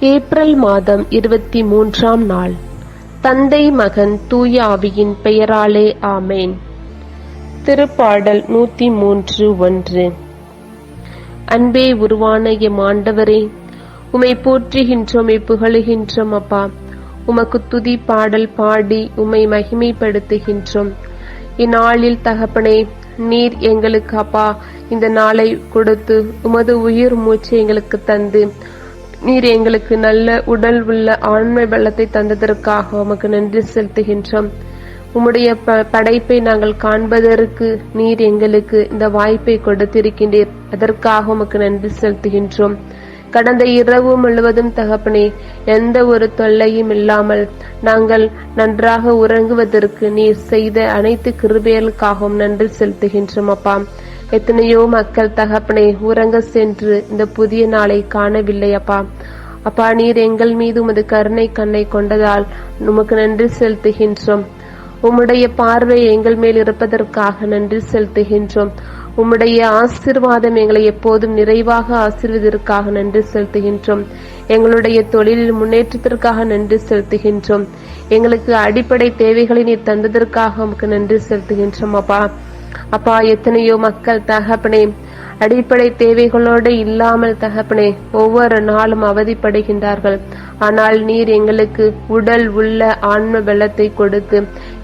April மாதம் இருபத்தி மூன்றாம் நாள். தந்தை மகன் தூய ஆவியின் பெயராலே ஆமேன். திருப்பாடல் நூத்தி மூன்று ஒன்று. அன்பே உருவான எம் ஆண்டவரே உமை போற்றுகின்றோம் புகழுகின்றோம் அப்பா. உமக்கு துதி பாடல் பாடி உம்மை மகிமைப்படுத்துகின்றோம். இந்நாளில் தகப்பனே நீர் எங்களுக்கு அப்பா இந்த நாளை கொடுத்து உமது உயிர் மூச்சு எங்களுக்கு தந்து நீர் எங்களுக்கு நல்ல உடல் உள்ள ஆண்மை பலத்தை தந்ததற்காக உமக்கு நன்றி செலுத்துகின்றோம். உம்முடைய ப- படைப்பை நாங்கள் காண்பதற்கு நீர் எங்களுக்கு இந்த வாய்ப்பை கொடுத்திருக்கின்றீர். அதற்காக உமக்கு நன்றி செலுத்துகின்றோம். கடந்த இரவு முழுவதும் தகப்பனே எந்த ஒரு தொல்லையும் இல்லாமல் நாங்கள் நன்றாக உறங்குவதற்கு நீர் செய்த அனைத்து கிருபைகளுக்காகவும் நன்றி செலுத்துகின்றோம் அப்பா. எத்தனையோ மக்கள் தகப்பனை உறங்க சென்று இந்த புதிய நாளை காணவில்லை அப்பா. அப்பா நீர் எங்கள் மீது உமது கருணை கண்ணை கொண்டதால் உமக்கு நன்றி செலுத்துகின்றோம். உம்முடைய பார்வை எங்கள் மேல் இருப்பதற்காக நன்றி செலுத்துகின்றோம். உம்முடைய ஆசிர்வாதம் எங்களை எப்போதும் நிறைவாக ஆசீர்வதற்காக நன்றி செலுத்துகின்றோம். எங்களுடைய தொழிலில் முன்னேற்றத்திற்காக நன்றி செலுத்துகின்றோம். எங்களுக்கு அடிப்படை தேவைகளை நீர் தந்ததற்காக உமக்கு நன்றி செலுத்துகின்றோம் அப்பா. அப்பா எத்தனையோ மக்கள் தகப்பனே அடிப்படை தேவைகளோடு இல்லாமல் தகப்பனே ஒவ்வொரு நாளும் அவதிப்படுகின்றார்கள். ஆனால் நீர் எங்களுக்கு உடல் உள்ள ஆன்ம பலத்தை கொடுத்து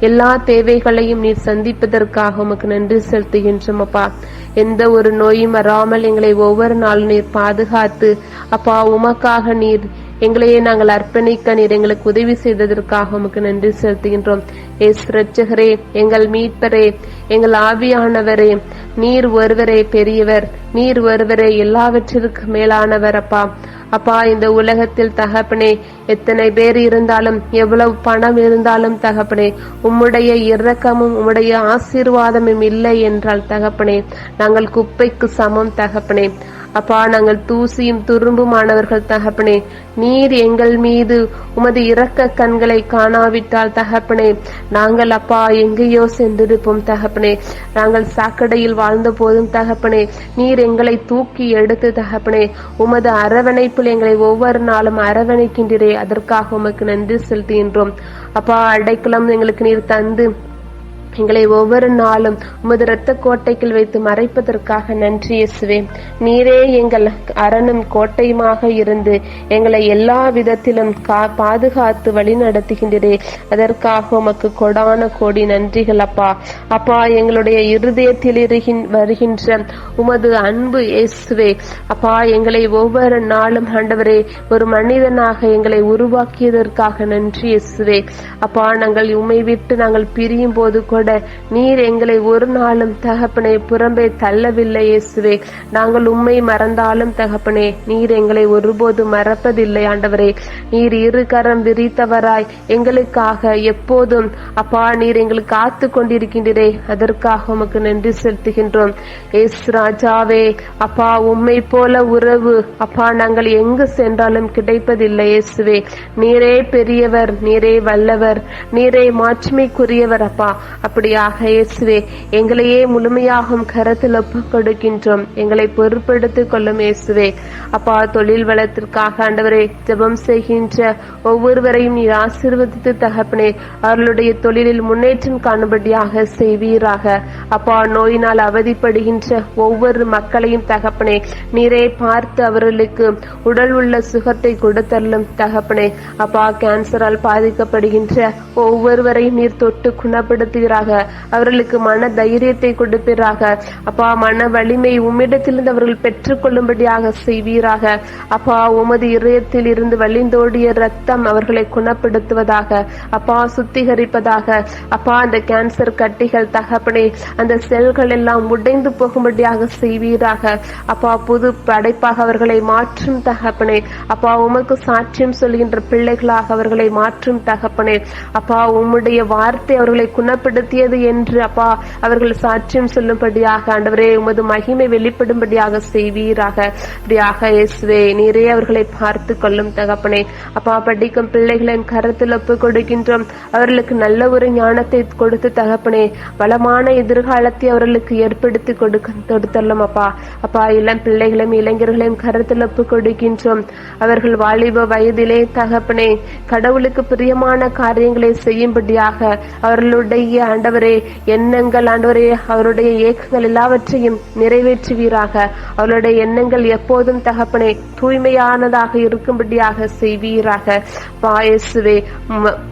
எல்லா தேவைகளையும் நீர் சந்திப்பதற்காக உமக்கு நன்றி செலுத்துகின்றோம் அப்பா. எந்த ஒரு நோயும் வராமல் எங்களை ஒவ்வொரு நாளும் நீர் பாதுகாத்து அப்பா உமக்காக நீர் எங்களையே நாங்கள் அர்ப்பணிக்க நீர் எங்களுக்கு உதவி செய்ததற்காக உமக்கு நன்றி செலுத்துகின்றோம். எஸ் ரட்சகரே எங்கள் மீட்பரே எங்கள் ஆவியானவரே நீர் ஒருவரே பெரியவர் நீர் ஒருவரே எல்லாவற்றிற்கு மேலானவர் அப்பா. அப்பா இந்த உலகத்தில் தகப்பனே எத்தனை பேர் இருந்தாலும் எவ்வளவு பணம் இருந்தாலும் தகப்பனே உம்முடைய இரக்கமும் உம்முடைய ஆசீர்வாதமும் இல்லை என்றால் தகப்பனே நாங்கள் குப்பைக்கு சமம் தகப்பனே. அப்பா நாங்கள் தூசியும் துரும்புமானவர்கள் தகப்பனே நீர் எங்கள் மீது உமது இரக்க கண்களை காணாவிட்டால் தகப்பனே நாங்கள் அப்பா எங்கேயோ சென்றிருப்போம் தகப்பனே. நாங்கள் சாக்கடையில் வாழ்ந்த போதும் தகப்பனே நீர் எங்களை தூக்கி எடுத்து தகப்பனே உமது அரவணைப்பில் எங்களை ஒவ்வொரு நாளும் அரவணைக்கின்றீரே அதற்காக உமக்கு நன்றி செலுத்துகின்றோம். அப்பா அடைக்கலம் எங்களுக்கு நீர் தந்து எங்களை ஒவ்வொரு நாளும் உமது இரத்த கோட்டைக்குள் வைத்து மறைப்பதற்காக நன்றி இயேசுவே. நீரே எங்கள் அரணும் கோட்டையுமாக இருந்து எங்களை எல்லா விதத்திலும் கா- பாதுகாத்து வழி நடத்துகின்றே அதற்காக உமக்கு கொடான கோடி நன்றிகள் அப்பா. அப்பா எங்களுடைய இருதயத்தில் இருகின்- வருகின்ற உமது அன்பு இயேசுவே. அப்பா எங்களை ஒவ்வொரு நாளும் ஆண்டவரே ஒரு மனிதனாக எங்களை உருவாக்கியதற்காக நன்றி இயேசுவே. அப்பா நாங்கள் உமை விட்டு நாங்கள் பிரியும் போது கூட நீர் எங்களை ஒரு நாளும் தகப்பனை புறம்பே தள்ளவில்லை இயேசுவே. நாங்கள் உம்மை மறந்தாலும் தகப்பனே நீர் எங்களை ஒருபோது மறப்பதில்லை ஆண்டவரே. நீர் இரு கரம் விரித்தவராய். எங்களுக்காக எப்போதும் அப்பா நீர் எங்களுக்கு காத்து கொண்டிருக்கின்றே அதற்காக உமக்கு நன்றி செலுத்துகின்றோம். ஏசு ராஜாவே அப்பா உம்மை போல உறவு. அப்பா நாங்கள் எங்கு சென்றாலும் கிடைப்பதில்லை இயேசுவே. நீரே பெரியவர் நீரே வல்லவர். நீரே மாட்சிமைக்குரியவர் அப்பா. அப்படியாக இயேசுவே எங்களையே முழுமையாகும் கரத்தில் ஒப்புக் கொடுக்கின்றோம் எங்களை பொறுப்படுத்திக் கொள்ளும் இயேசுவே. அப்பா தொழில் வளத்திற்காக ஆண்டவரே ஜபம் செய்கின்ற ஒவ்வொருவரையும் நீர் ஆசீர்வதித்து தகப்பனே அவர்களுடைய தொழிலில் முன்னேற்றம் காணும்படியாக செய்வீராக. அப்பா நோயினால் அவதிப்படுகின்ற ஒவ்வொரு மக்களையும் தகப்பனே நீரே பார்த்து அவர்களுக்கு உடல் உள்ள சுகத்தை கொடுத்தள்ளும் தகப்பனே. அப்பா கேன்சரால் பாதிக்கப்படுகின்ற ஒவ்வொருவரையும் நீர் தொட்டு குணப்படுத்துகிறார் கொடுப்பீராக. அவர்களுக்கு மன தைரியத்தை கொடுப்பீராக. அப்பா மன வலிமை உம்மிடத்திலிருந்து அவர்கள் பெற்றுக்கொள்ளும்படியாக செய்வீராக. அப்பா உமது இதயத்தில் இருந்து வழிந்தோடிய ரத்தம் அவர்களை குணப்படுத்துவதாக. அப்பா சுத்திகரிப்பதாக. அப்பா அந்த கேன்சர் கட்டிகள் தகப்பனே அந்த செல்கள் எல்லாம் உடைந்து போகும்படியாக செய்வீராக. அப்பா புது படைப்பாக அவர்களை மாற்றும் தகப்பனே. அப்பா உமக்கு சாட்சியம் சொல்கின்ற பிள்ளைகளாக அவர்களை மாற்றும் தகப்பனே. அப்பா உம்முடைய வார்த்தை அவர்களை குணப்படுத்த நடத்தியது என்று அப்பா அவர்கள் சாட்சியம் சொல்லும்படியாக ஆண்டவரே உமது மகிமை வெளிப்படும்படியாக செய்வீராக. அப்படியாக இயேசுவே நீரே அவர்களை பார்த்து கொள்ளும் தகப்பனே. அப்பா படிக்கும் பிள்ளைகளின் கரத்தில் ஒப்பு கொடுக்கின்றோம். அவர்களுக்கு நல்ல ஒரு ஞானத்தை கொடுத்து தகப்பனே வளமான எதிர்காலத்தை அவர்களுக்கு ஏற்படுத்தி கொடுக்க கொடுத்தள்ளும் அப்பா. அப்பா இளம் பிள்ளைகளையும் இளைஞர்களையும் கருத்தில் ஒப்பு கொடுக்கின்றோம். அவர்கள் வாலிப வயதிலே தகப்பனே கடவுளுக்கு பிரியமான காரியங்களை செய்யும்படியாக அவர்களுடைய ஆண்டவரே எண்ணங்கள் ஆண்டவரே அவருடைய ஏக்கங்கள் எல்லாவற்றையும் நிறைவேற்றுவீராக. அவருடைய எண்ணங்கள் எப்போதும் தகப்பனே தூய்மையானதாக இருக்கும்படியாக செய்வீராக. பாயசுவே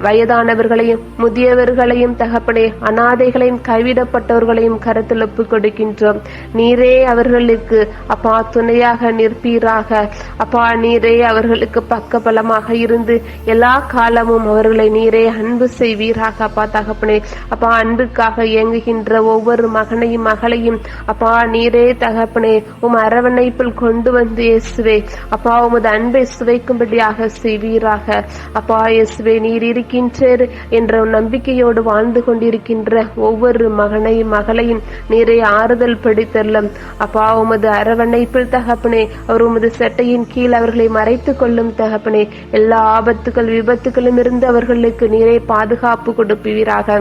வயதானவர்களையும் முதியவர்களையும் தகப்பனே அனாதைகளையும் கைவிடப்பட்டவர்களையும் கருத்தில் ஒப்புக் கொடுக்கின்றோம். நீரே அவர்களுக்கு அப்பா துணையாக நிற்பீராக. அப்பா நீரே அவர்களுக்கு பக்க பலமாக இருந்து எல்லா காலமும் அவர்களை நீரே அன்பு செய்வீராக அப்பா தகப்பனே. அப்பா அன்புக்காக இயங்குகின்ற ஒவ்வொரு மகனையும் மகளையும். அப்பா நீரே தகப்பனே உம் அரவணைப்பில் கொண்டு வந்து இயேசுவே. அப்பா உமது அன்பை சுவைக்கும்படியாக செய்வீராக. அப்பா இயேசுவே நீர் இருக்கின்றீர் என்ற நம்பிக்கையோடு வாழ்ந்து கொண்டிருக்கின்ற ஒவ்வொரு மகனையும் மகளையும் நீரை ஆறுதல் படித்தள்ளும் அப்பா உமது அரவணைப்பில் தகப்பனே அவர் உமது சட்டையின் கீழ் அவர்களை மறைத்துக் கொள்ளும் தகப்பனே. எல்லா ஆபத்துகள் விபத்துகளும் இருந்து அவர்களுக்கு நீரை பாதுகாப்பு கொடுப்பீராக.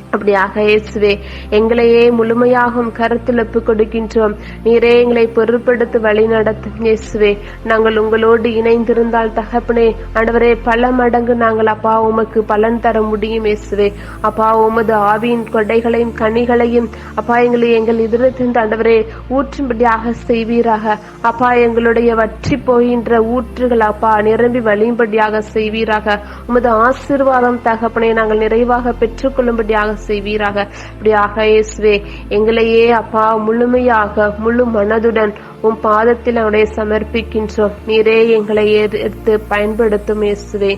அப்படியாக இயேசுவே எங்களையே முழுமையாகும் கருத்துழப்பு கொடுக்கின்றோம். நீரே எங்களை பொருட்படுத்தி வழி நடத்தும் இயேசுவே. நாங்கள் உங்களோடு இணைந்திருந்தால் தகப்பனே ஆண்டவரே பல மடங்கு நாங்கள் அப்பா உமக்கு பலன் தர முடியும் இயேசுவே. அப்பா உமது ஆவியின் கொடைகளையும் கனிகளையும் அப்பா எங்களை எங்கள் இதரத்தின் ஆண்டவரே ஊற்றும்படியாக செய்வீராக. அப்பா எங்களுடைய வற்றி போகின்ற ஊற்றுகள் அப்பா நிரம்பி வழியும்படியாக செய்வீராக. உமது ஆசீர்வாதம் தகப்பனை நாங்கள் நிறைவாக பெற்றுக்கொள்ளும்படியாக செய்வீராக. அப்படியாக இயேசுவே எங்களையே அப்பா முழுமையாக முழு மனதுடன் உம் பாதத்தில் அவனை சமர்ப்பிக்கின்றோம். நீரே எங்களை எடுத்து பயன்படுத்தும் இயேசுவே.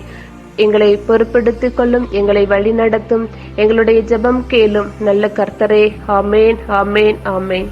எங்களை பொறுப்படுத்திக் கொள்ளும் எங்களை வழிநடத்தும் எங்களுடைய ஜெபம் கேளும் நல்ல கர்த்தரே. ஆமேன் ஆமேன் ஆமேன்.